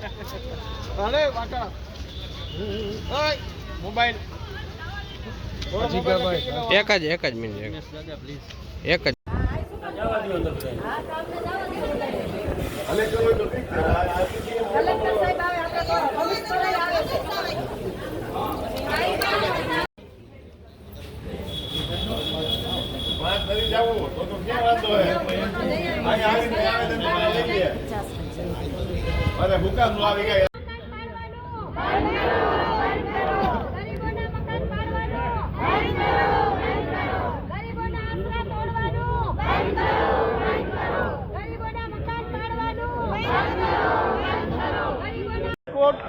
અરે વાટા. ઓય મોબાઈલ. એક જ એક જ મિનિટ એક. જ. જવું તો ક્યાં વાંધો આવે અરે હુકામ આવી ગયા.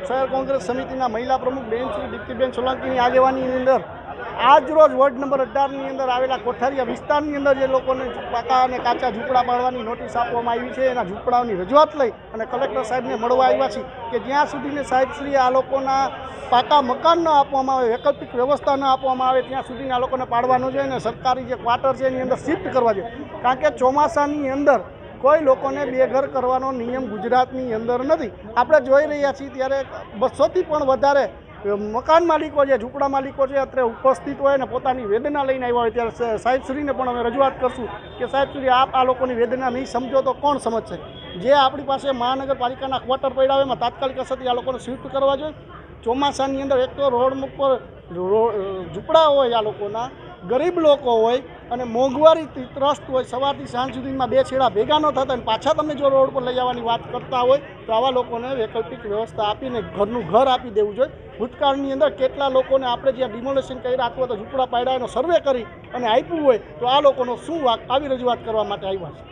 શહેર કોંગ્રેસ સમિતિના મહિલા પ્રમુખ બેન શ્રી દીપ્તિબેન સોલંકીની આગેવાનીની અંદર આજ રોજ વોર્ડ નંબર અઢારની અંદર આવેલા કોઠારીયા વિસ્તારની અંદર જે લોકોને પાકા અને કાચા ઝૂંપડા પાડવાની નોટિસ આપવામાં આવી છે, એના ઝૂંપડાઓની રજૂઆત લઈ અને કલેક્ટર સાહેબને મળવા આવ્યા છે કે જ્યાં સુધીને સાહેબશ્રી આ લોકોના પાકા મકાન ન આપવામાં આવે, વૈકલ્પિક વ્યવસ્થા ન આપવામાં આવે, ત્યાં સુધીને આ લોકોને પાડવાનું છે અને સરકારી જે ક્વાર્ટર છે એની અંદર શિફ્ટ કરવા જોઈએ કારણ કે ચોમાસાની અંદર કોઈ લોકોને બેઘર કરવાનો નિયમ ગુજરાતની અંદર નથી. આપણે જોઈ રહ્યા છીએ ત્યારે બસોથી પણ વધારે મકાન માલિકો છે, ઝૂંપડા માલિકો છે અત્યારે ઉપસ્થિત હોય ને પોતાની વેદના લઈને આવ્યા હોય, ત્યારે સાહેબશ્રીને પણ અમે રજૂઆત કરશું કે સાહેબશ્રી આપ આ લોકોની વેદના નહીં સમજો તો કોણ સમજશે? જે આપણી પાસે મહાનગરપાલિકાના ક્વાર્ટર પડ્યા હોય એમાં તાત્કાલિક અસરથી આ લોકોને શિફ્ટ કરવા જોઈએ. ચોમાસાની અંદર એક તો રોડ ઉપર ઝૂંપડા હોય આ લોકોના ગરીબ લોકો હોય અને મોંઘવારી ત્રસ્ત હોય, સવારથી સાંજ સુધીમાં બે છેડા ભેગા ન થતા અને પાછા તમે જો રોડ પર લઈ જવાની વાત કરતા હોય, તો આવા લોકોને વૈકલ્પિક વ્યવસ્થા આપીને ઘરનું ઘર આપી દેવું જોઈએ. ભૂતકાળની અંદર કેટલા લોકોને આપણે જ્યાં ડિમોલેશન કર્યા અથવા તો ઝૂંપડા પાડ્યા એનો સર્વે કરી અને આપ્યું હોય, તો આ લોકોનો શું વાક આવી રજૂઆત કરવા માટે આવ્યા છે?